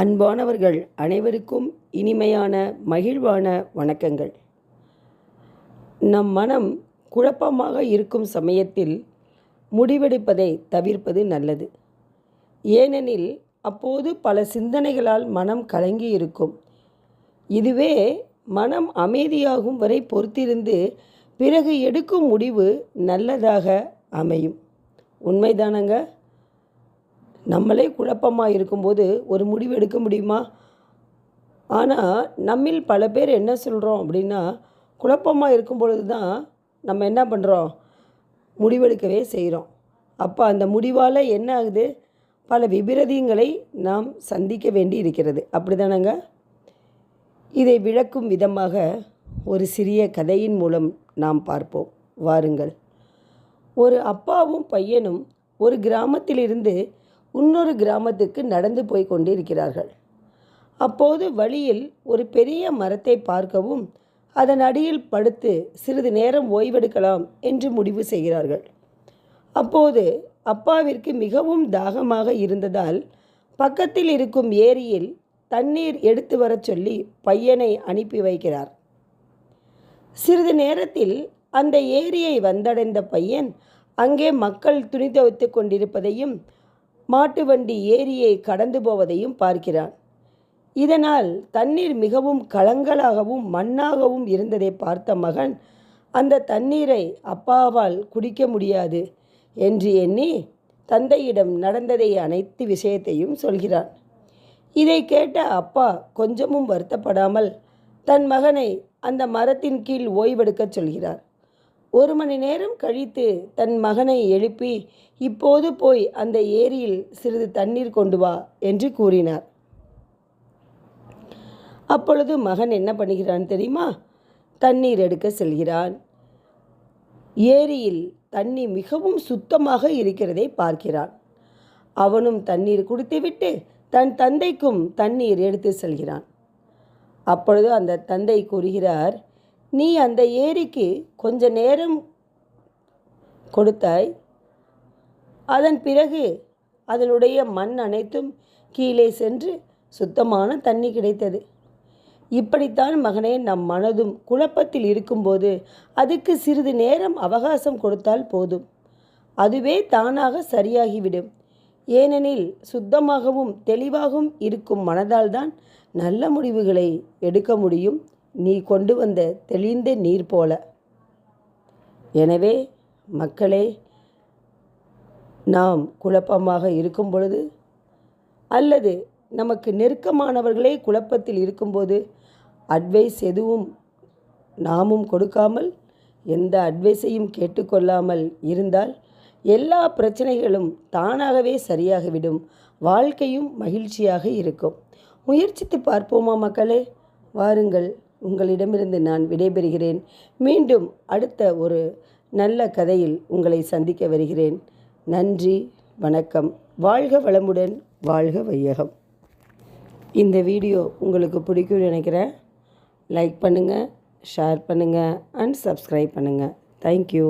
அன்பானவர்கள் அனைவருக்கும் இனிமையான மகிழ்வான வணக்கங்கள். நம் மனம் குழப்பமாக இருக்கும் சமயத்தில் முடிவெடுப்பதை தவிர்ப்பது நல்லது. ஏனெனில் அப்போது பல சிந்தனைகளால் மனம் கலங்கி இருக்கும். இதுவே மனம் அமைதியாகும் வரை பொறுத்திருந்து பிறகு எடுக்கும் முடிவு நல்லதாக அமையும். உண்மைதானங்க? நம்மளே குழப்பமாக இருக்கும்போது ஒரு முடிவு எடுக்க முடியுமா? ஆனால் நம்மில் பல பேர் என்ன சொல்கிறோம் அப்படின்னா குழப்பமாக இருக்கும் பொழுது தான் நம்ம என்ன பண்ணுறோம் முடிவெடுக்கவே செய்கிறோம் அப்போ அந்த முடிவால் என்ன ஆகுது? பல விபிரதியங்களை நாம் சந்திக்க வேண்டி இருக்கிறது. அப்படி தானேங்க இதை விளக்கும் விதமாக ஒரு சிறிய கதையின் மூலம் நாம் பார்ப்போம். வாருங்கள். ஒரு அப்பாவும் பையனும் ஒரு கிராமத்திலிருந்து இன்னொரு கிராமத்துக்கு நடந்து போய் கொண்டிருக்கிறார்கள். அப்போது வழியில் ஒரு பெரிய மரத்தை பார்க்கவும் அதன் அடியில் படுத்து சிறிது நேரம் ஓய்வெடுக்கலாம் என்று முடிவு செய்கிறார்கள். அப்போது அப்பாவிற்கு மிகவும் தாகமாக இருந்ததால் பக்கத்தில் இருக்கும் ஏரியில் தண்ணீர் எடுத்து வரச் சொல்லி பையனை அனுப்பி வைக்கிறார். சிறிது நேரத்தில் அந்த ஏரியை வந்தடைந்த பையன் அங்கே மக்கள் துணி துவைத்து கொண்டிருப்பதையும் மாட்டு வண்டி ஏரியை கடந்து போவதையும் பார்க்கிறான். இதனால் தண்ணீர் மிகவும் கலங்கலாகவும் மண்ணாகவும் இருந்ததை பார்த்த மகன் அந்த தண்ணீரை அப்பாவால் குடிக்க முடியாது என்று எண்ணி தந்தையிடம் நடந்ததை அனைத்து விஷயத்தையும் சொல்கிறான். இதை கேட்ட அப்பா கொஞ்சமும் வருத்தப்படாமல் தன் மகனை அந்த மரத்தின் கீழ் ஓய்வெடுக்கச் சொல்கிறார். ஒரு மணி நேரம் கழித்து தன் மகனை எழுப்பி இப்போது போய் அந்த ஏரியில் சிறிது தண்ணீர் கொண்டு வா என்று கூறினார். அப்பொழுது மகன் என்ன பண்ணுகிறான் தெரியுமா? தண்ணீர் எடுக்க செல்கிறான். ஏரியில் தண்ணி மிகவும் சுத்தமாக இருக்கிறதை பார்க்கிறான். அவனும் தண்ணீர் குடித்துவிட்டு தன் தந்தைக்கும் தண்ணீர் எடுத்து செல்கிறான். அப்பொழுது அந்த தந்தை கூறுகிறார் நீ அந்த ஏரிக்கு கொஞ்ச நேரம் கொடுத்தாய். அதன் பிறகு அதனுடைய மண் அனைத்தும் கீழே சென்று சுத்தமான தண்ணி கிடைத்தது. இப்படித்தான் மகனே நம் மனதும் குழப்பத்தில் இருக்கும்போது அதுக்கு சிறிது நேரம் அவகாசம் கொடுத்தால் போதும். அதுவே தானாக சரியாகிவிடும். ஏனெனில் சுத்தமாகவும் தெளிவாகவும் இருக்கும் மனதால் தான் நல்ல முடிவுகளை எடுக்க முடியும். நீ கொண்டு வந்த தெளிந்த நீர் போல. எனவே மக்களே நாம் குழப்பமாக இருக்கும் பொழுது அல்லது நமக்கு நெருக்கமானவர்களே குழப்பத்தில் இருக்கும்போது அட்வைஸ் எதுவும் நாமும் கொடுக்காமல் எந்த அட்வைஸையும் கேட்டுக்கொள்ளாமல் இருந்தால் எல்லா பிரச்சனைகளும் தானாகவே சரியாகிவிடும். வாழ்க்கையும் மகிழ்ச்சியாக இருக்கும். முயற்சித்து பார்ப்போமா மக்களே? வாருங்கள். உங்களிடமிருந்து நான் விடைபெறுகிறேன். மீண்டும் அடுத்த ஒரு நல்ல கதையில் உங்களை சந்திக்க வருகிறேன். நன்றி வணக்கம். வாழ்க வளமுடன் வாழ்க வையகம். இந்த வீடியோ உங்களுக்கு பிடிக்கும்னு நினைக்கிறேன். லைக் பண்ணுங்கள் ஷேர் பண்ணுங்கள் அண்ட் சப்ஸ்கிரைப் பண்ணுங்கள் தேங்க்யூ